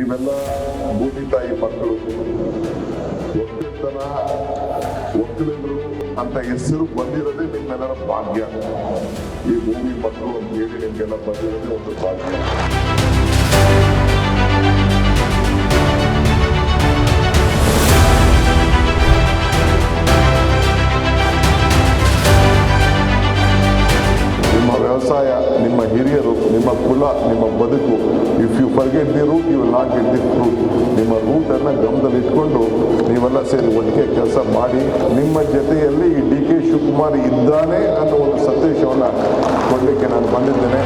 ನೀವೆಲ್ಲ ಭೂಮಿ ತಾಯಿ ಮಕ್ಕಳು. ಒಕ್ಕಲಿತನ, ಒಕ್ಕಲಿಗರು ಅಂತ ಹೆಸರು ಬಂದಿರೋದೇ ನಿಮ್ಮೆಲ್ಲರ ಭಾಗ್ಯ. ಈ ಭೂಮಿ ಮಕ್ಕಳು ಅಂತ ಹೇಳಿ ನಿಮ್ಗೆಲ್ಲ ಬಂದಿರೋದೇ ಒಂದು ಭಾಗ್ಯ. ವ್ಯವಸಾಯ, ನಿಮ್ಮ ಹಿರಿಯರು, ನಿಮ್ಮ ಕುಲ, ನಿಮ್ಮ ಬದುಕು if you forget the root you will not get the fruit ನಿಮ್ಮ ರೂಟನ್ನು ಗಮನದಲ್ಲಿ ಇಟ್ಕೊಂಡು ನೀವೆಲ್ಲ ಸೇರಿ ಒಟ್ಟಿಗೆ ಕೆಲಸ ಮಾಡಿ, ನಿಮ್ಮ ಜೊತೆಯಲ್ಲಿ ಈ ಡಿ ಕೆ ಶಿವಕುಮಾರ್ ಇದ್ದಾನೆ ಅನ್ನೋ ಒಂದು ಸಂದೇಶವನ್ನು ಕೊಡಲಿಕ್ಕೆ ನಾನು ಬಂದಿದ್ದೇನೆ.